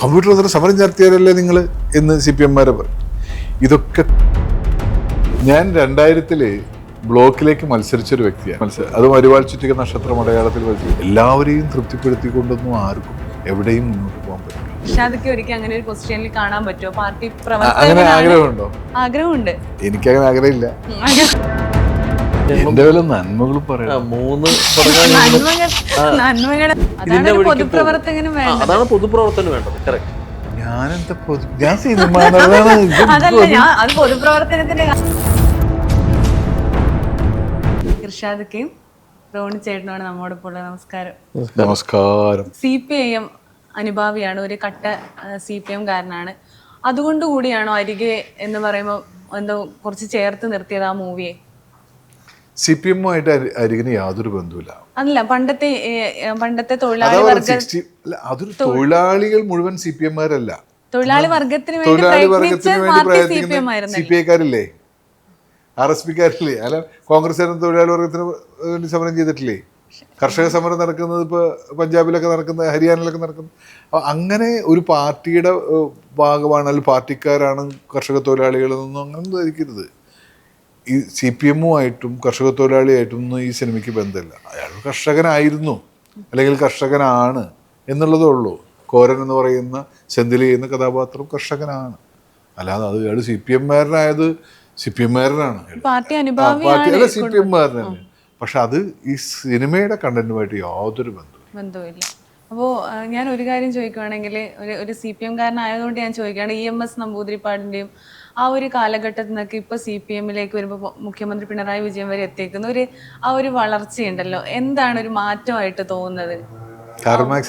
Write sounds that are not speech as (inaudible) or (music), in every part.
Computer വന്നിട്ട് സമരം നടത്തിയാലല്ലേ നിങ്ങൾ എന്ന് സി പി എംമാരെ പറയും. ഇതൊക്കെ ഞാൻ രണ്ടായിരത്തിൽ ബ്ലോക്കിലേക്ക് മത്സരിച്ചൊരു വ്യക്തിയാണ്. മത്സരം അത് മരുവാൾ ചുറ്റിക നക്ഷത്ര മലയാളത്തിൽ മത്സരിച്ചു എല്ലാവരെയും തൃപ്തിപ്പെടുത്തിക്കൊണ്ടൊന്നും ആർക്കും എവിടെയും മുന്നോട്ട് പോകാൻ പറ്റും ഷാദക്ക് ഒരിക്കൽ അങ്ങനെ ഒരു പൊസിഷനിൽ കാണാൻ പറ്റുമോ? പാർട്ടി അങ്ങനെ ആഗ്രഹമുണ്ടോ? ആഗ്രഹമുണ്ട്. എനിക്കങ്ങനെ ആഗ്രഹമില്ല. എന്റെ വല്ല മൂന്ന് അതാണ് ഇതിന്റെ ഒരു വഴിക്ക് പൊതുപ്രവർത്തകനും ആ, വേണ്ടത്. അതാണ് പൊതുപ്രവർത്തനം വേണ്ടത്. കറക്റ്റ് ഞാനെന്താ പൊതു- ഞാൻ സിനിമ നടനാണ്. ഇത് അതല്ല ഞാൻ അത് പൊതുപ്രവർത്തനത്തിന്റെ ഇർഷാദക്കയും റോണി ചേട്ടനുമാണ് നമ്മോടൊപ്പം ഉള്ളത്. നമസ്കാരം. നമസ്കാരം. സി പി ഐ എം അനുഭാവിയാണ്. ഒരു കട്ട സി പി എം കാരനാണ്. അതുകൊണ്ട് കൂടിയാണോ അരികെ എന്ന് പറയുമ്പോൾ എന്തോ കുറച്ച് ചേർത്ത് നിർത്തിയത് ആ മൂവിയെ? സി പി എമ്മുമായിട്ട് അരികിന് യാതൊരു ബന്ധവുമില്ല. അല്ല പണ്ടത്തെ പണ്ടത്തെ തൊഴിലാളി പറഞ്ഞത് വർഗ 60 അല്ല, അതൊരു തൊഴിലാളികൾ മുഴുവൻ സി പി എംമാരല്ല തൊഴിലാളി വർഗത്തിന് വേണ്ടി തൊഴിലാളി വർഗത്തിന് പ്രയത്നിക്കുന്ന സി പി ഐക്കാരില്ലേ? ആർ എസ് പിക്കാരില്ലേ? അല്ല കോൺഗ്രസ് തൊഴിലാളി വർഗത്തിന് വേണ്ടി സമരം ചെയ്തിട്ടില്ലേ? കർഷക സമരം നടക്കുന്നത് ഇപ്പോൾ പഞ്ചാബിലൊക്കെ നടക്കുന്നത് ഹരിയാനയിലൊക്കെ നടക്കുന്നത് അപ്പൊ അങ്ങനെ ഒരു പാർട്ടിയുടെ ഭാഗമാണ് അല്ലെങ്കിൽ പാർട്ടിക്കാരാണ് കർഷക തൊഴിലാളികളിൽ നിന്നും അങ്ങനെ ധരിക്കരുത്. ഈ സി പി എമ്മുമായിട്ടും കർഷക തൊഴിലാളിയായിട്ടും ഒന്നും ഈ സിനിമയ്ക്ക് ബന്ധമില്ല. അയാൾ കർഷകനായിരുന്നു. അല്ലെങ്കിൽ കർഷകനാണ് എന്നുള്ളതേ ഉള്ളൂ. കോരൻ എന്ന് പറയുന്ന സെന്തിൽ ചെയ്യുന്ന കഥാപാത്രം കർഷകനാണ്. അല്ലാതെ അത് അയാൾ സി പി എമ്മുകാരനായത് സി പി എമ്മുകാരനാണ് പാർട്ടി അല്ല സി പി എംമാരനാണ് പക്ഷെ അത് ഈ സിനിമയുടെ കണ്ടന്റുമായിട്ട് യാതൊരു ബന്ധവും ബന്ധവുമില്ല. അപ്പോൾ ഞാൻ ഒരു കാര്യം ചോദിക്കുവാണെങ്കിൽ ഒരു ഒരു സി പി എം കാരനായതുകൊണ്ട് ഞാൻ ചോദിക്കുകയാണ് ഇ എം എസ് നമ്പൂതിരിപ്പാടിന്റെയും ആ ഒരു കാലഘട്ടത്തിൽ നിന്നൊക്കെ ഇപ്പൊ സി പി എമ്മിലേക്ക് വരുമ്പോൾ മുഖ്യമന്ത്രി പിണറായി വിജയൻ വരെ എത്തിക്കുന്ന ഒരു ആ ഒരു വളർച്ചയുണ്ടല്ലോ. എന്താണ് ഒരു മാറ്റമായിട്ട് തോന്നുന്നത്?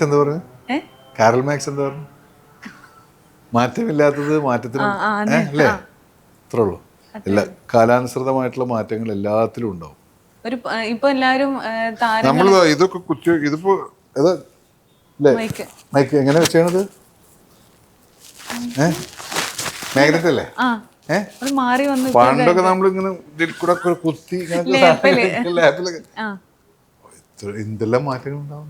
എന്താ പറഞ്ഞു? ഏ? കാരൽ മാക്സ് എന്താ പറഞ്ഞു? മാറ്റമില്ലാത്തത് മാറ്റത്തിന് അല്ലേ? അത്രേ ഉള്ളൂ. എല്ലാ കാലാനുസൃതമായിട്ടുള്ള മാറ്റങ്ങൾ എല്ലാത്തിലും ഉണ്ടാവും. ഒരു ഇപ്പൊ എല്ലാരും നമ്മൾ ഇതൊക്കെ കുത്തി ഇതിപ്പോ മൈക്ക് എങ്ങനെ വെച്ചാണത്? ഏ? മാഗ്നറ്റ് അല്ലേ മാറി വന്ന് പണ്ടൊക്കെ നമ്മളിങ്ങനെ ഇതിൽ കൂടെ കുത്തി എന്തെല്ലാം മാറ്റങ്ങൾ ഉണ്ടാവും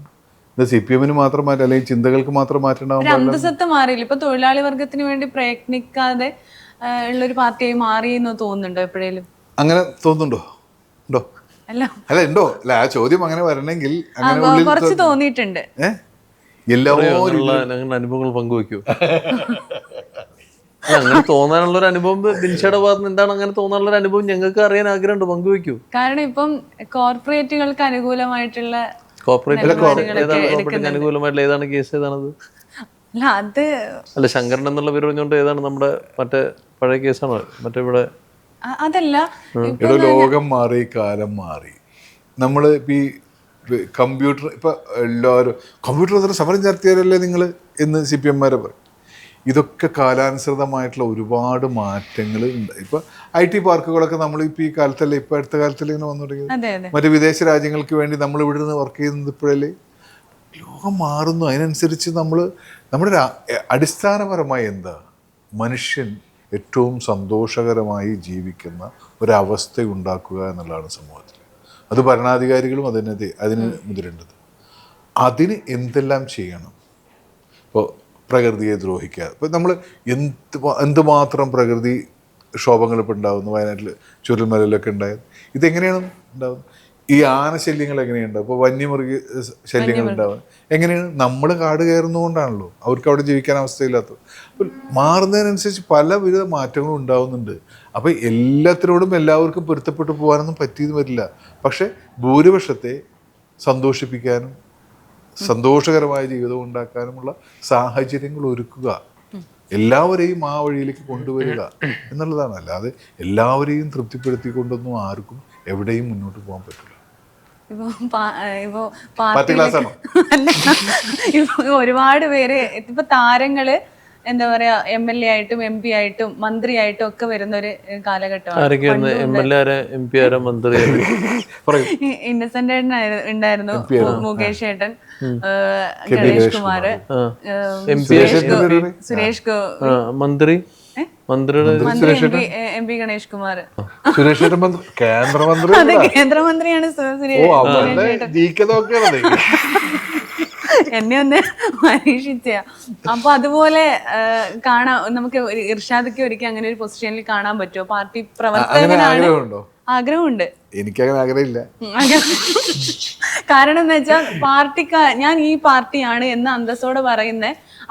സി പി എമ്മിന് മാത്രം മാറ്റം അല്ലെങ്കിൽ ചിന്തകൾക്ക് മാത്രം മാറ്റം ഉണ്ടാവും മാറിയില്ല. ഇപ്പൊ തൊഴിലാളി വർഗത്തിന് വേണ്ടി പ്രയത്നിക്കാതെ ഉള്ളൊരു പാർട്ടിയായി മാറി എന്ന് തോന്നുന്നുണ്ടോ എപ്പോഴേലും? അങ്ങനെ തോന്നുന്നുണ്ടോ? ഉണ്ടോ? അല്ല. അല്ല ഉണ്ടോ? അല്ല ആ ചോദ്യം അങ്ങനെ വരണമെങ്കിൽ അങ്ങനെ കുറച്ച് തോന്നിയിട്ടുണ്ട്. എല്ലാവരും അനുഭവങ്ങൾ പങ്കുവെക്കൂ (laughs) അങ്ങനെ തോന്നാനുള്ള ഒരു അനുഭവം ബിൻഷയുടെ ഭാഗത്ത് എന്താണ് അങ്ങനെ തോന്നാനുള്ള ഒരു അനുഭവം ഞങ്ങൾക്ക് അറിയാൻ ആഗ്രഹമുണ്ട് പങ്കുവെക്കൂ കാരണം ഇപ്പം കോർപ്പറേറ്റുകൾക്ക് അനുകൂലമായിട്ടുള്ള കോർപ്പറേറ്റ് ഏതാണ് അനുകൂലമായിട്ടുള്ള ഏതാണ് കേസ് ഏതാണത്? അല്ല അത് അല്ല ശങ്കരൻ എന്നുള്ള പേര് പറഞ്ഞുകൊണ്ട് ഏതാണ് നമ്മുടെ മറ്റേ പഴയ കേസാണോ? മറ്റേ ഇവിടെ അതല്ല ഇവിടെ ലോകം മാറി കാലം മാറി. നമ്മൾ ഈ കമ്പ്യൂട്ടർ ഇപ്പം എല്ലാവരും കമ്പ്യൂട്ടർ സമരം നടത്തിയാലല്ലേ നിങ്ങൾ എന്ന് സി പി എംമാരെ പറയും. ഇതൊക്കെ കാലാനുസൃതമായിട്ടുള്ള ഒരുപാട് മാറ്റങ്ങൾ ഉണ്ട്. ഇപ്പൊ ഐ ടി പാർക്കുകളൊക്കെ നമ്മൾ ഇപ്പൊ ഈ കാലത്തല്ല ഇപ്പൊ അടുത്ത കാലത്തല്ലേ ഇങ്ങനെ വന്നു തുടങ്ങിയത്? അതെ വിദേശ രാജ്യങ്ങൾക്ക് വേണ്ടി നമ്മൾ ഇവിടെ നിന്ന് വർക്ക് ചെയ്യുന്നത് ഇപ്പോഴല്ലേ? ലോകം മാറുന്നു. അതിനനുസരിച്ച് നമ്മൾ നമ്മുടെ അടിസ്ഥാനപരമായി എന്താ? മനുഷ്യൻ ഏറ്റവും സന്തോഷകരമായി ജീവിക്കുന്ന ഒരവസ്ഥ ഉണ്ടാക്കുക എന്നുള്ളതാണ് സമൂഹത്തിൽ അത് ഭരണാധികാരികളും അതിനെ അതിന് മുതിരേണ്ടത്. അതിന് എന്തെല്ലാം ചെയ്യണം? ഇപ്പോൾ പ്രകൃതിയെ ദ്രോഹിക്കാതെ ഇപ്പം നമ്മൾ എന്ത് എന്തുമാത്രം പ്രകൃതി ക്ഷോഭങ്ങൾ ഇപ്പോൾ ഉണ്ടാകുന്നു വയനാട്ടിൽ ചുരൽമലയിലൊക്കെ ഉണ്ടായത് ഇതെങ്ങനെയാണ് ഉണ്ടാകുന്നത് ഈ ആനശല്യങ്ങൾ എങ്ങനെയുണ്ടാവും? ഇപ്പോൾ വന്യമൃഗ ശല്യങ്ങൾ ഉണ്ടാവുക എങ്ങനെയാണ്? നമ്മൾ കാട് കയറുന്നതുകൊണ്ടാണല്ലോ അവർക്ക് അവിടെ ജീവിക്കാൻ അവസ്ഥയില്ലാത്തത്. അപ്പോൾ മാറുന്നതിനനുസരിച്ച് പലവിധ മാറ്റങ്ങളും ഉണ്ടാവുന്നുണ്ട്. അപ്പോൾ എല്ലാത്തിനോടും എല്ലാവർക്കും പൊരുത്തപ്പെട്ടു പോകാനൊന്നും പറ്റിയെന്ന് വരില്ല. പക്ഷേ ഭൂരിപക്ഷത്തെ സന്തോഷിപ്പിക്കാനും സന്തോഷകരമായ ജീവിതം ഉണ്ടാക്കാനുമുള്ള സാഹചര്യങ്ങൾ ഒരുക്കുക. എല്ലാവരെയും ആ വഴിയിലേക്ക് കൊണ്ടുവരിക എന്നുള്ളതാണ്. അല്ലാതെ എല്ലാവരെയും തൃപ്തിപ്പെടുത്തിക്കൊണ്ടൊന്നും ആർക്കും എവിടെയും മുന്നോട്ട് പോകാൻ പറ്റില്ല. ഒരുപാട് പേര് ഇപ്പൊ താരങ്ങൾ എന്താ പറയാ എം എൽ എ ആയിട്ടും എം പി ആയിട്ടും മന്ത്രി ആയിട്ടും ഒക്കെ വരുന്ന ഒരു കാലഘട്ടമാണ്. M L A M P ആരെ? മന്ത്രി (laughs) ഇന്നസെന്റ് ഏട്ടൻ ഉണ്ടായിരുന്നു. മുകേഷ് ഏട്ടൻ. ഗണേഷ് കുമാർ. സുരേഷ് മന്ത്രി? മന്ത്രിയുടെ മന്ത്രി എം പി ഗണേഷ് കുമാർ. സുരേഷ് കേന്ദ്രമന്ത്രി കേന്ദ്രമന്ത്രിയാണ് ഓ സുരേഷ് (laughs) എന്നെ ഒന്ന് പരീക്ഷിച്ച. അപ്പൊ അതുപോലെ കാണാ നമുക്ക് ഇർഷാദക്ക് ഒരിക്കൽ അങ്ങനെ ഒരു പൊസിഷനിൽ കാണാൻ പറ്റുമോ പാർട്ടി പ്രവർത്തകനാണോ. ആഗ്രഹമുണ്ടോ? എനിക്കങ്ങനെ ആഗ്രഹമില്ല. കാരണം എന്ന് വെച്ചാൽ പാർട്ടിക്കാർ ഞാൻ ഈ പാർട്ടിയാണ് എന്ന് അന്തസ്സോടെ പറയുന്ന.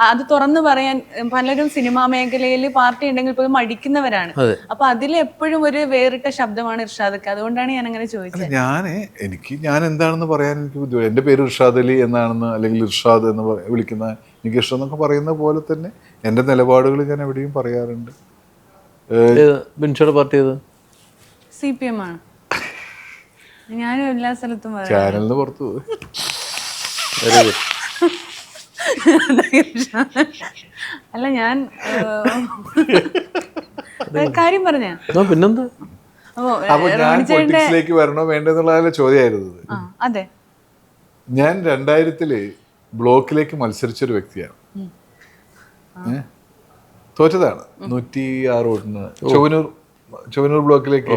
അത് തുറന്നു പറയാൻ പലരും സിനിമാ മേഖലയിൽ പാർട്ടി ഉണ്ടെങ്കിൽ പോലും മടിക്കുന്നവരാണ്. അപ്പൊ അതിൽ എപ്പോഴും ഒരു വേറിട്ട ശബ്ദമാണ് ഇർഷാദക്ക്. അതുകൊണ്ടാണ് ഞാൻ അങ്ങനെ ചോദിച്ചത്. ഞാൻ എനിക്ക് ഞാൻ എന്താണെന്ന് പറയാൻ എനിക്ക് ബുദ്ധിമുട്ട്. എന്റെ പേര് ഇർഷാദ് അലി എന്നാണെന്ന് അല്ലെങ്കിൽ ഇർഷാദ് എന്ന് വിളിക്കുന്ന എനിക്ക് ഇഷ്ടം എന്നൊക്കെ പറയുന്ന പോലെ തന്നെ എന്റെ നിലപാടുകൾ ഞാൻ എവിടെയും പറയാറുണ്ട്. ബിൻഷയുടെ പാർട്ടി ഏത്? സി പി എം ആണ്. ഞാനും എല്ലാ സ്ഥലത്തും ചാനലിന് പുറത്തു പോയി. വെരി ഗുഡ് അല്ല ഞാൻ കാര്യം പറഞ്ഞ. പിന്നെന്താ? അപ്പോ അപ്പൊ ഞാൻ പൊളിറ്റിക്സിലേക്ക് വരണോ വേണ്ടെന്നുള്ള ചോദ്യമായിരുന്നത്? അതെ. ഞാൻ രണ്ടായിരത്തിൽ ബ്ലോക്കിലേക്ക് മത്സരിച്ചൊരു വ്യക്തിയാണ്. തോറ്റതാണ്. നൂറ്റി ആറ് വോട്ടിന് ചൊവ്വനൂർ ചൊവ്വനൂർ ബ്ലോക്കിലേക്ക്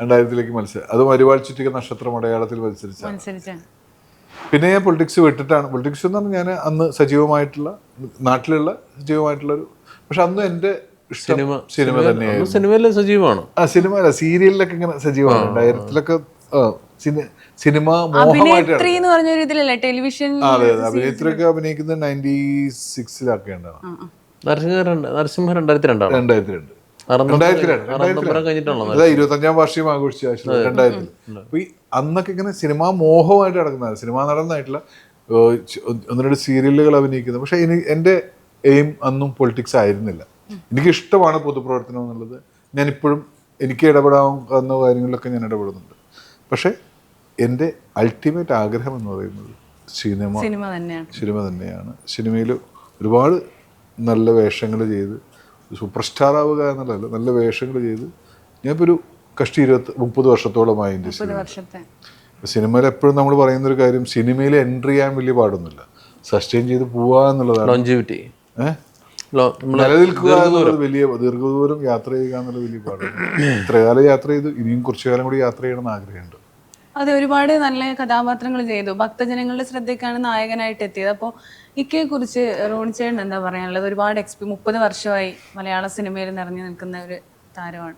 രണ്ടായിരത്തിലേക്ക് മത്സരം അത് അരിവാൾ ചുറ്റിക നക്ഷത്രം അടയാളത്തിൽ അനുസരിച്ചാണ് പിന്നെ ഞാൻ പൊളിറ്റിക്സ് വിട്ടിട്ടാണ്. പൊളിറ്റിക്സ് എന്ന് പറഞ്ഞാൽ ഞാൻ അന്ന് സജീവമായിട്ടുള്ള നാട്ടിലുള്ള സജീവമായിട്ടുള്ള ഒരു പക്ഷെ അന്ന് എന്റെ ഇഷ്ടം സിനിമ. സിനിമ തന്നെയായിരുന്നു. സിനിമയിലെ സജീവമാണ്. ആ സിനിമ അല്ല സീരിയലിലൊക്കെ ഇങ്ങനെ സജീവമാണ്. രണ്ടായിരത്തിലൊക്കെ ആ, സിനിമ മോഹമായിട്ട് എന്ന് പറഞ്ഞൊരു ഇതിലല്ലേ ടെലിവിഷൻ അതെ അതെ. അഭിനേത്രിയൊക്കെ അഭിനയിക്കുന്നത് നയന്റി സിക്സിലൊക്കെ ഉണ്ടാവും നരസിംഹ രണ്ട് നരസിംഹ രണ്ടായിരത്തി രണ്ടാണ്? രണ്ടായിരത്തി രണ്ട്. ഇരുപത്തഞ്ചാം വാർഷികം ആഘോഷിച്ച രണ്ടായിരത്തിൽ അപ്പൊ ഈ അന്നൊക്കെ ഇങ്ങനെ സിനിമാ മോഹമായിട്ട് നടക്കുന്നതാണ് സിനിമാ നടനായിട്ടുള്ള ഏഹ്, ഒന്ന് രണ്ട് സീരിയലുകൾ അഭിനയിക്കുന്നത്. പക്ഷെ ഇനി എന്റെ എയിം അന്നും പൊളിറ്റിക്സ് ആയിരുന്നില്ല. എനിക്ക് ഇഷ്ടമാണ് പൊതുപ്രവർത്തനം എന്നുള്ളത്. ഞാൻ ഇപ്പോഴും എനിക്ക് ഇടപെടാവുന്ന കാര്യങ്ങളിലൊക്കെ ഞാൻ ഇടപെടുന്നുണ്ട്. പക്ഷെ എന്റെ അൾട്ടിമേറ്റ് ആഗ്രഹം എന്ന് പറയുന്നത് സിനിമ സിനിമ തന്നെയാണ്. സിനിമ തന്നെയാണ്. സിനിമയിൽ ഒരുപാട് നല്ല വേഷങ്ങൾ ചെയ്ത് സൂപ്പർ സ്റ്റാർ ആവുക എന്നുള്ളതല്ല നല്ല വേഷങ്ങൾ ചെയ്ത്. ഞാനിപ്പോൾ ഒരു കഷ്ടി ഇരുപത്തി മുപ്പത് വർഷത്തോളമായി എന്റെ സിനിമ. വർഷത്തെ. സിനിമയിൽ എപ്പോഴും നമ്മൾ പറയുന്ന ഒരു കാര്യം സിനിമയിൽ എൻട്രി ചെയ്യാൻ വലിയ പാടൊന്നുമില്ല. സസ്റ്റെയിൻ ചെയ്ത് പോവുക എന്നുള്ളതാണ്. നിലനിൽക്കുക എന്നുള്ളത് വലിയ ദീർഘദൂരം യാത്ര ചെയ്യുക എന്നുള്ളത് വലിയ പാടാണ് ഇത്രകാലം യാത്ര ചെയ്തു ഇനിയും കുറച്ചു കാലം കൂടി യാത്ര ചെയ്യണമെന്ന് ആഗ്രഹമുണ്ട്. അതെ ഒരുപാട് നല്ല കഥാപാത്രങ്ങൾ ചെയ്തു. ഭക്തജനങ്ങളുടെ ശ്രദ്ധയ്ക്കാണ് നായകനായിട്ട് എത്തിയത്. അപ്പോൾ ഇക്കയെ കുറിച്ച് റോണിച്ചേട്ടൻ എന്താ പറയാനുള്ളത്? ഒരുപാട് എക്സ്പി മുപ്പത് വർഷമായി മലയാള സിനിമയിൽ നിറഞ്ഞു നിൽക്കുന്ന ഒരു താരമാണ്.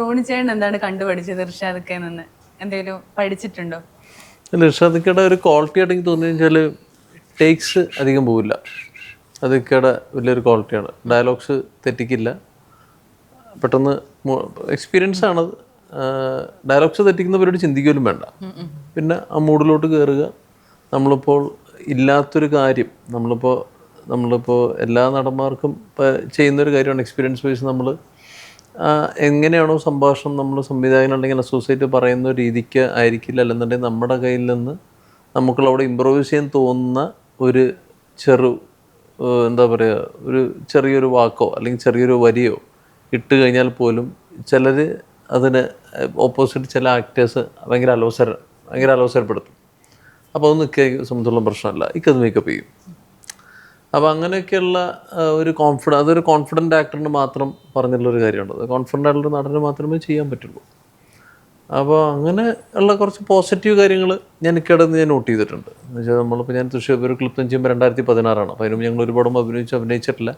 റോണിച്ചേട്ടൻ എന്താണ് കണ്ടുപഠിച്ചത് ഋഷാദിക്കയിൽ നിന്ന്? എന്തെങ്കിലും പഠിച്ചിട്ടുണ്ടോ? അല്ല ഇർഷാദിക്കയുടെ ഒരു ക്വാളിറ്റി ആയിട്ട് എനിക്ക് തോന്നിയെന്ന് വെച്ചാൽ ടേക്സ് അധികം പോവില്ല. അതൊക്കെയുടെ വലിയൊരു ക്വാളിറ്റിയാണ് ഡയലോഗ്സ് തെറ്റിക്കില്ല. പെട്ടെന്ന് എക്സ്പീരിയൻസ് ആണത് ഡയലോഗ്സ് തെറ്റിക്കുന്ന പരിപാടി ചിന്തിക്കലും വേണ്ട. പിന്നെ ആ മൂഡിലോട്ട് കയറുക നമ്മളിപ്പോൾ ഇല്ലാത്തൊരു കാര്യം. നമ്മളിപ്പോൾ നമ്മളിപ്പോൾ എല്ലാ നടന്മാർക്കും ചെയ്യുന്നൊരു കാര്യമാണ് എക്സ്പീരിയൻസ് വൈസ് നമ്മൾ എങ്ങനെയാണോ സംഭാഷണം നമ്മൾ സംവിധായകൻ അല്ലെങ്കിൽ അസോസിയേറ്റ് പറയുന്ന രീതിക്ക് ആയിരിക്കില്ല. അല്ലെന്നുണ്ടെങ്കിൽ നമ്മുടെ കയ്യിൽ നിന്ന് നമുക്കുള്ള അവിടെ ഇമ്പ്രൂവൈസ് ചെയ്യാൻ തോന്നുന്ന ഒരു ചെറു എന്താ പറയുക ഒരു ചെറിയൊരു വാക്കോ അല്ലെങ്കിൽ ചെറിയൊരു വരിയോ ഇട്ട് കഴിഞ്ഞാൽ പോലും ചിലർ അതിന് ഓപ്പോസിറ്റ് ചില ആക്ടേഴ്സ് ഭയങ്കര അലോസര ഭയങ്കര അലോസരപ്പെടുത്തും. അപ്പോൾ അതൊന്നും നിൽക്കുക സംബന്ധിച്ചുള്ള പ്രശ്നമല്ല. ഇക്കത് മേക്കപ്പ് ചെയ്യും. അപ്പോൾ അങ്ങനെയൊക്കെയുള്ള ഒരു കോൺഫിഡൻ അതൊരു കോൺഫിഡന്റ് ആക്ടറിന് മാത്രം പറഞ്ഞുള്ള ഒരു അത് കോൺഫിഡന്റ് ആയിട്ടുള്ള നടന് മാത്രമേ ചെയ്യാൻ പറ്റുള്ളൂ. അപ്പോൾ അങ്ങനെ ഉള്ള കുറച്ച് പോസിറ്റീവ് കാര്യങ്ങൾ ഞാൻ ഇക്കടന്ന് ഞാൻ നോട്ട് ചെയ്തിട്ടുണ്ട്. എന്ന് വെച്ചാൽ നമ്മളിപ്പോൾ ഞാൻ തൃശ്ശൂർ ഒരു ക്ലിപ്തം ചെയ്യുമ്പോൾ രണ്ടായിരത്തി പതിനാറാണ് അപ്പോൾ അതിനും ഞങ്ങൾ ഒരുപാട് അഭിനയിച്ച് അഭിനയിച്ചിട്ടില്ല.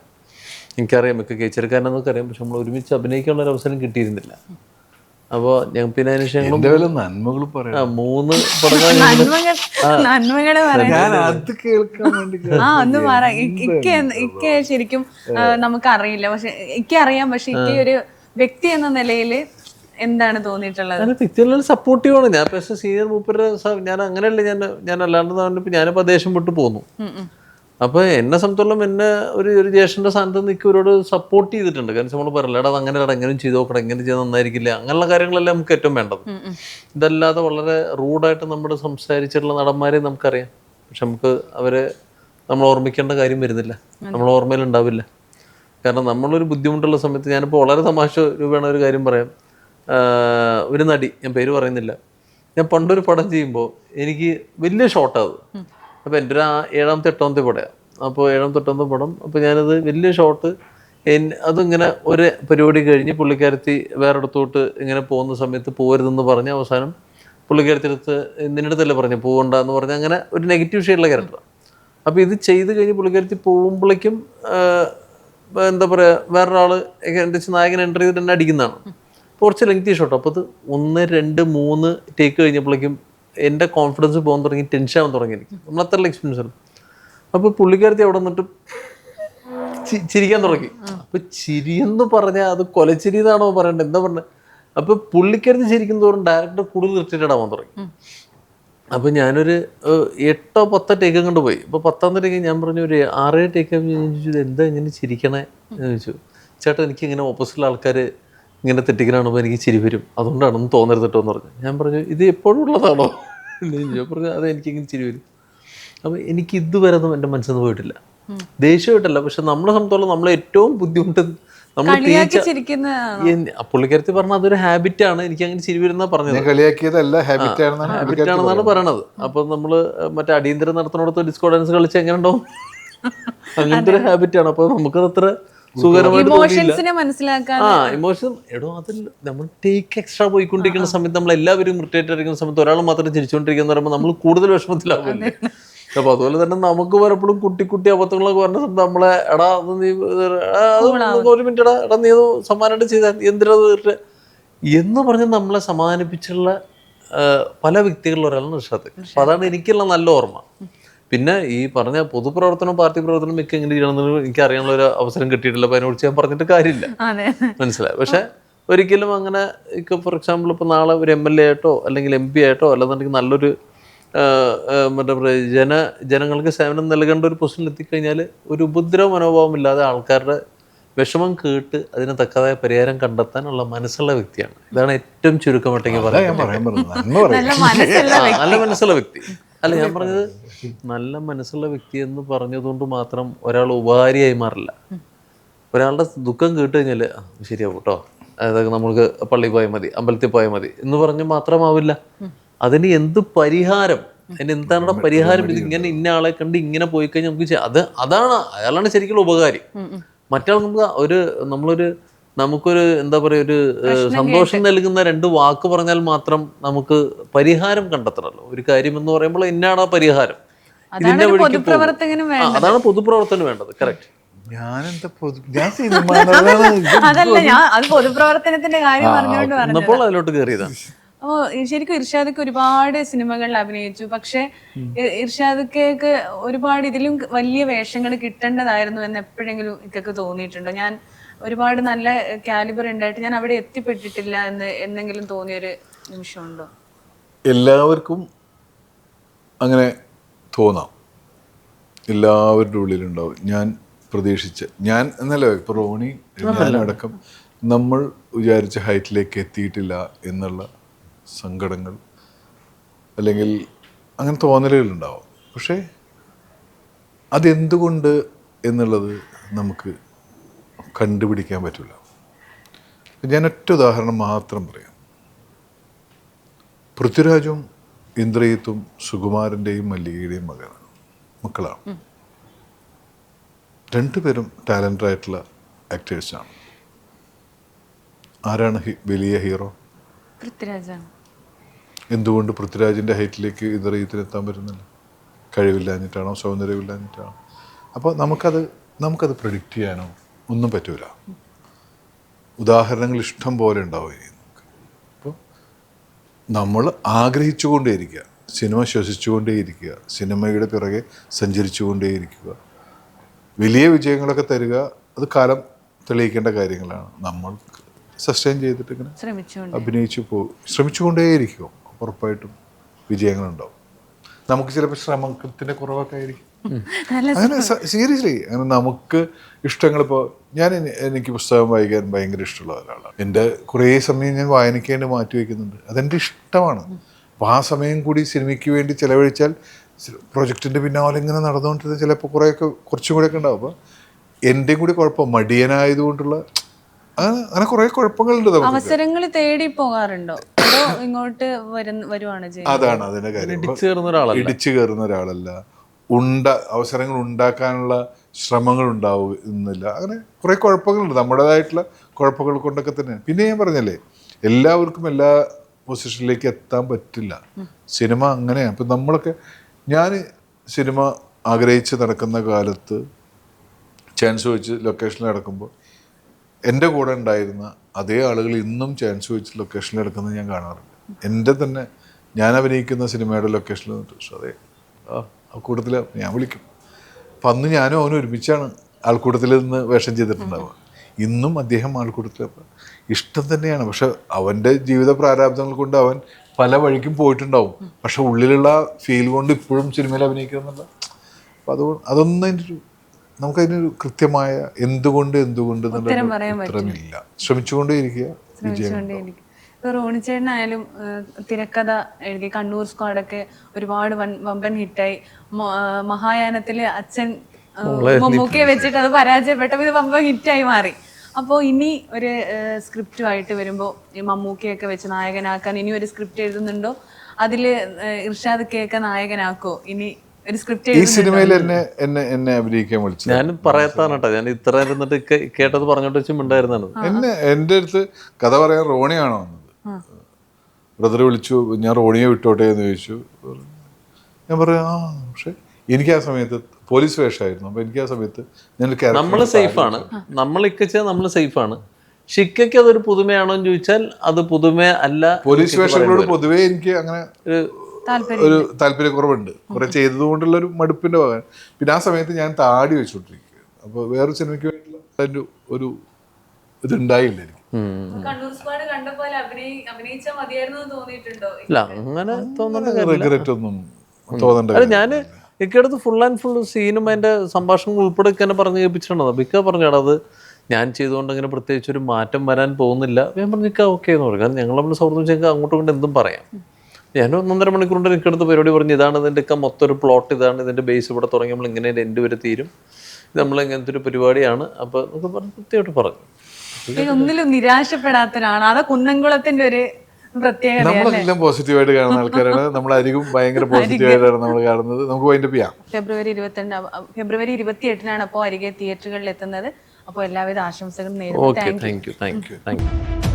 എനിക്കറിയാം മിക്ക കേച്ചെടുക്കാനെന്നൊക്കെ അറിയാം പക്ഷെ നമ്മൾ ഒരുമിച്ച് അഭിനയിക്കാനുള്ള ഒരു അവസരം കിട്ടിയിരുന്നില്ല. അപ്പോൾ ഞങ്ങൾ പിന്നെ അതിന് ശേഷം ഞങ്ങൾ നന്മകൾ പറയാം. ആ, മൂന്ന് നന്മകളെ പറയാം. അത് കേൾക്കാൻ വേണ്ടി ആ ഒന്ന് പറ. ഇക്ക ഇക്ക ശരിക്കും നമുക്ക് അറിയില്ല പക്ഷെ ഇക്ക അറിയാം. പക്ഷെ ഇക്ക ഒരു വ്യക്തി എന്ന നിലയിൽ എന്താണ് തോന്നിയിട്ടുള്ളത്? സപ്പോർട്ടീവ് വ്യക്തികളിൽ സപ്പോർട്ടീവാണ് ഞാൻ പക്ഷേ സീനിയർ മൂപ്പരുടെ സ- ഞാൻ അങ്ങനെയല്ല. ഞാൻ ഞാൻ അല്ലാണ്ട് ഞാൻ ഞാനിപ്പോൾ ദേഷ്യം വിട്ട് പോന്നു. അപ്പോൾ എന്നെ സംബന്ധിച്ചോളം എന്നെ ഒരു ഒരു ജ്യേഷ്ഠന്റെ സ്ഥാനത്ത് നിൽക്കുന്നവരോട് സപ്പോർട്ട് ചെയ്തിട്ടുണ്ട്. കാരണം നമ്മൾ പറയില്ല എടാ അങ്ങനെ എടാ എങ്ങനെ ചെയ്ത് നോക്കണം എങ്ങനെ ചെയ്ത് നന്നായിരിക്കില്ല. അങ്ങനെയുള്ള കാര്യങ്ങളെല്ലാം നമുക്ക് ഏറ്റവും വേണ്ടത്. ഇതല്ലാതെ വളരെ റൂഡായിട്ട് നമ്മൾ സംസാരിച്ചിട്ടുള്ള നടന്മാരെ നമുക്കറിയാം. പക്ഷെ നമുക്ക് അവരെ നമ്മൾ ഓർമ്മിക്കേണ്ട കാര്യം വരുന്നില്ല. നമ്മൾ ഓർമ്മയിൽ ഉണ്ടാവില്ല. കാരണം നമ്മളൊരു ബുദ്ധിമുട്ടുള്ള സമയത്ത് ഞാനിപ്പോൾ വളരെ തമാശ രൂപേണ ഒരു കാര്യം പറയാം. ഒരു നടി ഞാൻ പേര് പറയുന്നില്ല. ഞാൻ പണ്ടൊരു പടം ചെയ്യുമ്പോൾ എനിക്ക് വലിയ ഷോട്ടാണ് അത് അപ്പോൾ എന്റെ ഒരു ഏഴാമത്തെ എട്ടാമത്തെ പടയാണ് അപ്പോൾ ഏഴാമത്തെ എട്ടാമത്തെ പടം. അപ്പോൾ ഞാനത് വലിയ ഷോട്ട് അതിങ്ങനെ ഒരു പരിപാടി കഴിഞ്ഞ് പുള്ളിക്കാരത്തി വേറെ അടുത്തോട്ട് ഇങ്ങനെ പോകുന്ന സമയത്ത് പോകരുതെന്ന് പറഞ്ഞ് അവസാനം പുള്ളിക്കാരത്തി അടുത്ത് നിന്റെ അടുത്തല്ലേ പറഞ്ഞു പോകണ്ട എന്ന് പറഞ്ഞ് അങ്ങനെ ഒരു നെഗറ്റീവ് ഷെയ്ഡുള്ള ക്യാരക്ടർ അപ്പോൾ ഇത് ചെയ്ത് കഴിഞ്ഞ് പുള്ളിക്കാരത്തി പോകുമ്പോഴേക്കും എന്താ പറയുക വേറൊരാൾ എന്റെ നായകൻ എന്റർ ചെയ്തിട്ട് എന്നെ അടിക്കുന്നതാണ്. കുറച്ച് ലെങ്തി ഷോട്ട് അപ്പോൾ അത് ഒന്ന് രണ്ട് മൂന്ന് ടേക്ക് കഴിഞ്ഞപ്പോഴേക്കും എന്റെ കോൺഫിഡൻസ് പോകാൻ തുടങ്ങി ടെൻഷൻ ആവാൻ തുടങ്ങി എനിക്ക്. നമ്മളത്ര എക്സ്പീരിയൻസ് ആണ്. അപ്പോൾ പുള്ളിക്കാരത്തി അവിടെ നിന്നിട്ട് ചിരിക്കാൻ തുടങ്ങി. അപ്പൊ ചിരിയെന്ന് പറഞ്ഞാൽ അത് കൊലച്ചിരി എന്നാണോ പറയണ്ടത് എന്താ പറഞ്ഞത് അപ്പൊ പുള്ളിക്കാരത്തി ചിരിക്കുന്ന തോറും ഡയറക്ടർ കൂടുതൽ ഇറിറ്റേറ്റഡ് ആവാൻ തുടങ്ങി. അപ്പൊ ഞാനൊരു എട്ടോ പത്തോ ടേക്ക് കൊണ്ട് പോയി. അപ്പൊ പത്താം ടേക്ക് ഞാൻ പറഞ്ഞു ഒരു ആറേഴ് ടേക്ക് ചോദിച്ചു "ഇത് എന്താ ഇങ്ങനെ ചിരിക്കണേ? എന്ന് ചോദിച്ചു ചേട്ടാ എനിക്ക് ഇങ്ങനെ ഓപ്പോസിറ്റിലുള്ള ആൾക്കാർ ഇങ്ങനെ തെറ്റിക്കാനാണോ എനിക്ക് ചിരി വരും. അതുകൊണ്ടാണെന്ന് തോന്നരുത് കേട്ടോ എന്ന് പറഞ്ഞു. ഞാൻ പറഞ്ഞു ഇത് എപ്പോഴും ഉള്ളതാണോ? ഞാൻ പറഞ്ഞു അതെ എനിക്കിങ്ങനെ ചിരി വരും. അപ്പോൾ എനിക്ക് ഇതുവരെ ഒന്നും എന്റെ മനസ്സിൽ നിന്ന് പോയിട്ടില്ല ദേഷ്യമായിട്ടല്ല പക്ഷെ നമ്മളെ സംബന്ധിച്ചോളം നമ്മളെ ഏറ്റവും ബുദ്ധിമുട്ട് നമ്മൾ പുള്ളിക്കാരത്തി പറഞ്ഞ അതൊരു ഹാബിറ്റാണ്. എനിക്ക് അങ്ങനെ ചിരി വരുന്ന പറഞ്ഞത്. ഹാബിറ്റാണെന്നാണ് പറയണത് അപ്പൊ നമ്മൾ മറ്റേ അടിയന്തരം നടത്തുന്നിടത്ത് ഡിസ്കോ ഡാൻസ് കളിച്ച് എങ്ങനെ ഉണ്ടാവും (laughs) അങ്ങനത്തെ ഒരു ഹാബിറ്റാണ്. ആണ് അപ്പൊ നമുക്കത് അത്ര സുഖകരമായിട്ട് തോന്നിയില്ല. ഇമോഷൻസിനെ മനസ്സിലാക്കാൻ ആ ഇമോഷൻ എടോ അതിൽ നമ്മൾ ടേക്ക് എക്സ്ട്രാ പോയിക്കൊണ്ടിരിക്കുന്ന സമയത്ത് നമ്മൾ എല്ലാവരും ഇറിറ്റേറ്റ് ആയിരിക്കുന്ന സമയത്ത് ഒരാൾ മാത്രം ചിരിച്ചുകൊണ്ടിരിക്കുന്ന പറയുമ്പോൾ നമ്മൾ കൂടുതൽ വിഷമത്തിലാവില്ലേ അപ്പൊ അതുപോലെ തന്നെ നമുക്ക് പലപ്പോഴും കുട്ടി കുട്ടി അബദ്ധങ്ങളൊക്കെ പറഞ്ഞ സമയത്ത് നമ്മളെ എടാ അത് നീ അത് ഒരു മിനിറ്റ് എടാ എടാ നീ സമ്മാനമായിട്ട് ചെയ്താൽ എന്തിനാ തീർച്ച എന്ന് പറഞ്ഞ് നമ്മളെ സമാധാനിപ്പിച്ചുള്ള ആ, പല വ്യക്തികളിൽ ഒരാളാണ് നിഷാദ് അപ്പൊ അതാണ് എനിക്കുള്ള നല്ല ഓർമ്മ. പിന്നെ ഈ പറഞ്ഞ പൊതുപ്രവർത്തനം പാർട്ടി പ്രവർത്തനം മിക്ക എങ്ങനെ ചെയ്യണമെന്ന് എനിക്ക് അറിയാനുള്ള ഒരു അവസരം കിട്ടിയിട്ടില്ല അപ്പൊ അതിനെക്കുറിച്ച് ഞാൻ പറഞ്ഞിട്ട് കാര്യമില്ല. അതെ. മനസ്സിലായി. പക്ഷെ ഒരിക്കലും അങ്ങനെ ഇപ്പൊ ഫോർ എക്സാമ്പിൾ ഇപ്പൊ നാളെ ഒരു എം എൽ എ ആയിട്ടോ അല്ലെങ്കിൽ എം പി ആയിട്ടോ അല്ലെന്നുണ്ടെങ്കിൽ നല്ലൊരു മറ്റേ പറയുക ജന ജനങ്ങൾക്ക് സേവനം നൽകേണ്ട ഒരു പൊസിഷനിൽ എത്തിക്കഴിഞ്ഞാൽ ഒരു ഉപദ്രവ മനോഭാവം ഇല്ലാതെ ആൾക്കാരുടെ വിഷമം കേട്ട് അതിന് തക്കതായ പരിഹാരം കണ്ടെത്താനുള്ള മനസ്സുള്ള വ്യക്തിയാണ്. ഇതാണ് ഏറ്റവും ചുരുക്കമായിട്ടെങ്കിൽ ഞാൻ പറയാൻ പറഞ്ഞത്. നല്ല മനസ്സുള്ള ആ, നല്ല മനസ്സുള്ള വ്യക്തി. അല്ല ഞാൻ പറഞ്ഞത് നല്ല മനസ്സുള്ള വ്യക്തി എന്ന് പറഞ്ഞതുകൊണ്ട് മാത്രം ഒരാൾ ഉപകാരിയായി മാറില്ല. ഒരാളുടെ ദുഃഖം കേട്ട് കഴിഞ്ഞാൽ ശരിയാവും കേട്ടോ അതായത് നമുക്ക് പള്ളി പോയാൽ മതി അമ്പലത്തിൽ പോയാൽ മതി എന്ന് പറഞ്ഞ് മാത്രമാവില്ല. അതിന് എന്ത് പരിഹാരം? അതിന് എന്താണ് പരിഹാരം? ഇത് ഇങ്ങനെ ഇന്ന ആളെ കണ്ട് ഇങ്ങനെ പോയി കഴിഞ്ഞാൽ നമുക്ക് അത് അതാണ് അയാളാണ് ശരിക്കുള്ള ഉപകാരി. മറ്റാൾ നമുക്ക് ഒരു നമ്മളൊരു നമുക്കൊരു എന്താ പറയുക ഒരു സന്തോഷം നൽകുന്ന രണ്ട് വാക്ക് പറഞ്ഞാൽ മാത്രം നമുക്ക് പരിഹാരം കണ്ടെത്തണമല്ലോ ഒരു കാര്യം എന്ന് പറയുമ്പോൾ ഇന്നാണ് ആ പരിഹാരം. അതാണ് ഇതിന്റെ വഴിക്ക്. അതാണ് പൊതുപ്രവർത്തനം വേണ്ടത്. കറക്റ്റ് ഞാനെന്താ പൊതു ഞാൻ സിനിമ അതല്ല ഞാൻ അത് പൊതുപ്രവർത്തനത്തിന്റെ കാര്യം പറഞ്ഞുകൊണ്ട് പറഞ്ഞു എന്നപ്പോൾ അതിലോട്ട് കയറിയതാണ് അപ്പോ ശരിക്കും ഇർഷാദക്ക് ഒരുപാട് സിനിമകളിൽ അഭിനയിച്ചു. പക്ഷെ ഇർഷാദക്കേക്ക് ഒരുപാട് ഇതിലും വലിയ വേഷങ്ങൾ കിട്ടേണ്ടതായിരുന്നു എന്ന് എപ്പോഴെങ്കിലും ഇക്കൊക്കെ തോന്നിയിട്ടുണ്ടോ? ഞാൻ ഒരുപാട് നല്ല കാലിബർ ഉണ്ടായിട്ട് ഞാൻ അവിടെ എത്തിപ്പെട്ടിട്ടില്ല എന്ന് എന്തെങ്കിലും തോന്നിയൊരു നിമിഷമുണ്ടോ? എല്ലാവർക്കും അങ്ങനെ തോന്നാം. എല്ലാവരുടെ ഉള്ളിലുണ്ടാവും. ഞാൻ പ്രതീക്ഷിച്ച ഞാൻ എന്നല്ല പ്രോണി റോണി ഞാനടക്കം നമ്മൾ വിചാരിച്ച ഹൈറ്റിലേക്ക് എത്തിയിട്ടില്ല എന്നുള്ള സങ്കടങ്ങൾ അല്ലെങ്കിൽ അങ്ങനെ തോന്നലുകളുണ്ടാവും. പക്ഷേ അതെന്തുകൊണ്ട് എന്നുള്ളത് നമുക്ക് കണ്ടുപിടിക്കാൻ പറ്റില്ല. ഞാൻ ഒറ്റ ഉദാഹരണം മാത്രം പറയാം. പൃഥ്വിരാജും ഇന്ദ്രയത്തും സുകുമാരന്റെയും മല്ലികയുടെയും മകനാണ്. മക്കളാണ്. രണ്ടുപേരും ടാലന്റ് ആയിട്ടുള്ള ആക്ടേഴ്സാണ്. ആരാണ് വലിയ ഹീറോ? പൃഥ്വിരാജാണ്. എന്തുകൊണ്ട് പൃഥ്വിരാജിന്റെ ഹൈറ്റിലേക്ക് ഇന്ദ്രജിത്തിന് എത്താൻ പറ്റുന്നില്ല? കഴിവില്ലാഞ്ഞിട്ടാണോ? സൗന്ദര്യമില്ലാഞ്ഞിട്ടാണോ? അപ്പോൾ നമുക്കത് നമുക്കത് പ്രഡിക്റ്റ് ചെയ്യാനോ? ഒന്നും പറ്റൂല. ഉദാഹരണങ്ങൾ ഇഷ്ടം പോലെ ഉണ്ടാവും ഇനി നമുക്ക്. അപ്പോൾ നമ്മൾ ആഗ്രഹിച്ചുകൊണ്ടേയിരിക്കുക. സിനിമ ശ്വസിച്ചുകൊണ്ടേയിരിക്കുക. സിനിമയുടെ പിറകെ സഞ്ചരിച്ചുകൊണ്ടേയിരിക്കുക. വലിയ വിജയങ്ങളൊക്കെ തരിക അത് കാലം തെളിയിക്കേണ്ട കാര്യങ്ങളാണ്. നമ്മൾ സസ്റ്റെയിൻ ചെയ്തിട്ട് ഇങ്ങനെ അഭിനയിച്ചു പോകും ശ്രമിച്ചുകൊണ്ടേയിരിക്കും. ഉറപ്പായിട്ടും വിജയങ്ങളുണ്ടാവും. നമുക്ക് ചിലപ്പോൾ ശ്രമത്തിന്റെ കുറവൊക്കെ ആയിരിക്കും. അങ്ങനെ സീരിയസ്ലി അങ്ങനെ നമുക്ക് ഇഷ്ടങ്ങൾ ഇപ്പോൾ ഞാൻ എനിക്ക് പുസ്തകം വായിക്കാൻ ഭയങ്കര ഇഷ്ടമുള്ള ഒരാളാണ്. എന്റെ കുറേ സമയം ഞാൻ വായനയ്ക്ക് വേണ്ടി മാറ്റി വയ്ക്കുന്നുണ്ട് അതെന്റെ ഇഷ്ടമാണ്. അപ്പോൾ ആ സമയം കൂടി സിനിമയ്ക്ക് വേണ്ടി ചിലവഴിച്ചാൽ പ്രൊജക്റ്റിന്റെ പിന്നാലെ ഇങ്ങനെ നടന്നുകൊണ്ടിരുന്ന ചിലപ്പോൾ കുറേയൊക്കെ കുറച്ചും കൂടെയൊക്കെ ഉണ്ടാവും. അപ്പോൾ എന്റെയും കൂടി കുഴപ്പം മടിയനായതുകൊണ്ടുള്ള അങ്ങനെ അങ്ങനെ കുറേ കുഴപ്പങ്ങളുണ്ട് അവസരങ്ങൾ തേടി പോകാറുണ്ടോ? ഇങ്ങോട്ട് വരുന്ന വരുവാണ് അതാണ് അതിന്റെ കാര്യം. ഇടിച്ചു കയറുന്ന ഒരാളല്ല. ഉണ്ട അവസരങ്ങൾ ഉണ്ടാക്കാനുള്ള ശ്രമങ്ങൾ ഉണ്ടാവുന്നില്ല അങ്ങനെ കുറേ കുഴപ്പങ്ങളുണ്ട്. നമ്മുടേതായിട്ടുള്ള കുഴപ്പങ്ങൾ കൊണ്ടൊക്കെ തന്നെ പിന്നെ ഞാൻ പറഞ്ഞല്ലേ എല്ലാവർക്കും എല്ലാ പൊസിഷനിലേക്ക് എത്താൻ പറ്റില്ല. സിനിമ അങ്ങനെയാണ്. അപ്പം നമ്മളൊക്കെ ഞാൻ സിനിമ ആഗ്രഹിച്ച് നടക്കുന്ന കാലത്ത് ചാൻസ് വെച്ച് ലൊക്കേഷനിൽ നടക്കുമ്പോൾ എന്റെ കൂടെ ഉണ്ടായിരുന്ന അതേ ആളുകൾ ഇന്നും ചാൻസ് വെച്ച് ലൊക്കേഷനിൽ നടക്കുന്നത് ഞാൻ കാണാറുണ്ട്. എന്റെ തന്നെ ഞാൻ അഭിനയിക്കുന്ന സിനിമയുടെ ലൊക്കേഷനിൽ നിന്നിട്ട് അതെ ആ ആ കൂട്ടത്തിൽ ഞാൻ വിളിക്കും. അപ്പം അന്ന് ഞാനും അവനും ഒരുമിച്ചാണ് ആൾക്കൂട്ടത്തിൽ നിന്ന് വേഷം ചെയ്തിട്ടുണ്ടാവുക. ഇന്നും അദ്ദേഹം ആൾക്കൂട്ടത്തിൽ ഇഷ്ടം തന്നെയാണ്. പക്ഷെ അവന്റെ ജീവിത പ്രാരാബ്ദങ്ങൾ കൊണ്ട് അവൻ പല വഴിക്കും പോയിട്ടുണ്ടാവും. പക്ഷെ ഉള്ളിലുള്ള ഫീൽ കൊണ്ട് ഇപ്പോഴും സിനിമയിൽ അഭിനയിക്കുക എന്നുള്ള അപ്പം അതുകൊണ്ട് അതൊന്നും അതിന്റെ ഒരു നമുക്കതിനൊരു കൃത്യമായ എന്തുകൊണ്ട് എന്തുകൊണ്ട് എന്നുള്ള ഉത്തരമില്ല. ശ്രമിച്ചുകൊണ്ടേ ഇരിക്കുക വിജയം ഇപ്പൊ റോണിച്ചേട്ടനായാലും ഏഹ്, തിരക്കഥ എഴുതി കണ്ണൂർ സ്ക്വാഡൊക്കെ ഒരുപാട് വൻ വമ്പൻ ഹിറ്റായി മഹായാനത്തിലെ അച്ഛൻ മമ്മൂക്കയെ വെച്ചിട്ട് അത് പരാജയപ്പെട്ടപ്പോൾ ഇത് വമ്പൻ ഹിറ്റായി മാറി. അപ്പോൾ ഇനി ഒരു സ്ക്രിപ്റ്റുമായിട്ട് വരുമ്പോൾ ഈ മമ്മൂക്കയൊക്കെ വെച്ച് നായകനാക്കാൻ ഇനി ഒരു സ്ക്രിപ്റ്റ് എഴുതുന്നുണ്ടോ? അതിൽ ഇർഷാദ് കേക്ക നായകനാക്കോ? ഇനി ഒരു സ്ക്രിപ്റ്റ് ഈ സിനിമയിൽ എന്നെ എന്നെ എന്നെ അഭിനയിക്കാൻ വിളിച്ചു ഞാൻ പറയാത്താണ് കേട്ടോ. ഞാൻ ഇത്ര ഇരുന്നിട്ട് കേട്ടത് പറഞ്ഞോട്ട് വെച്ചും ഉണ്ടായിരുന്നാണ് എന്നെ എന്റെ അടുത്ത് കഥ പറയാൻ റോണിയാണോ ബ്രദർ വിളിച്ചു ഞാൻ റോണിയെ വിട്ടോട്ടെ എന്ന് ചോദിച്ചു. ഞാൻ പറഞ്ഞു ആ പക്ഷേ എനിക്ക് ആ സമയത്ത് പോലീസ് വേഷമായിരുന്നു. അപ്പൊ എനിക്ക് ആ സമയത്ത് ഞാൻ നമ്മൾ സേഫാണ് നമ്മൾ ഇക്കച്ചാൽ നമ്മൾ സേഫാണ് ഷിക്കയ്ക്ക് അതൊരു പുതുമയാണോ എന്ന് ചോദിച്ചാൽ അത് പുതുമ അല്ല പോലീസ് വേഷങ്ങളോട് പൊതുവേ എനിക്ക് അങ്ങനെ ഒരു താല്പര്യം ഒരു താല്പര്യക്കുറവുണ്ട്. കുറെ ചെയ്തതുകൊണ്ടുള്ള ഒരു മടുപ്പിന്റെ ഭാഗം പിന്നെ ആ സമയത്ത് ഞാൻ താടി വെച്ചുകൊണ്ടിരിക്കുകയാണ് അപ്പോൾ വേറെ സിനിമയ്ക്ക് വേണ്ടിയിട്ടുള്ള അതിന്റെ ഒരു ഇതുണ്ടായില്ല എനിക്ക്. കണ്ണൂർ സ്ക്വാഡ് കണ്ടപ്പോൾ അഭിനയിച്ചാൽ മതിയായിരുന്നു എന്ന് തോന്നിയിട്ടുണ്ടോ? ഇല്ല അങ്ങനെ അല്ല ഞാൻ ഇക്കടുത്ത് ഫുൾ ആൻഡ് ഫുൾ സീനും അതിന്റെ സംഭാഷണങ്ങൾ ഉൾപ്പെടെ ഇങ്ങനെ പറഞ്ഞ് കേൾപ്പിച്ചിട്ടുണ്ടോ ബിക്ക പറഞ്ഞാണ് അത് ഞാൻ ചെയ്തുകൊണ്ട് അങ്ങനെ പ്രത്യേകിച്ച് ഒരു മാറ്റം വരാൻ പോകുന്നില്ല. ഞാൻ പറഞ്ഞു നിൽക്കാം ഓക്കെ എന്ന് പറയും കാരണം ഞങ്ങൾ നമ്മൾ സൗഹൃദം ചെയ്യുക അങ്ങോട്ടും കൊണ്ട് എന്തും പറയാം. ഞാൻ ഒന്നൊന്നര മണിക്കൂറിന്റെ കൊണ്ട് എനിക്കടുത്ത് പരിപാടി പറഞ്ഞു ഇതാണ് ഇതിന്റെ ഒക്കെ മൊത്തം ഒരു പ്ലോട്ട് ഇതാണ് ഇതിന്റെ ബേസ് ഇവിടെ തുടങ്ങി നമ്മൾ ഇങ്ങനെ എന്റെ വരെ തീരും. ഇത് നമ്മൾ ഇങ്ങനത്തെ ഒരു പരിപാടിയാണ്. അപ്പോൾ നമുക്ക് പറഞ്ഞ് കൃത്യമായിട്ട് പറഞ്ഞു. ഒന്നിലും നിരാശപ്പെടാത്ത ഒരാളാണ് അതാ കുന്നംകുളത്തിന്റെ ഒരു പ്രത്യേകത നമ്മളെല്ലാം പോസിറ്റീവായിട്ട് കാണുന്ന ആൾക്കാരാണ്. നമ്മളായിരിക്കും ഭയങ്കര പോസിറ്റീവായിട്ടാണ് നമ്മൾ കാണുന്നത്. നമുക്ക് വൈൻഡപ്പ് ചെയ്യാം. ഫെബ്രുവരി ഇരുപത്തിരണ്ട് ഫെബ്രുവരി ഇരുപത്തി എട്ടിനാണ് അപ്പോൾ അരികെ തിയേറ്ററുകളിൽ എത്തുന്നത്. അപ്പോൾ എല്ലാവിധ ആശംസകളും okay thank you thank you thank you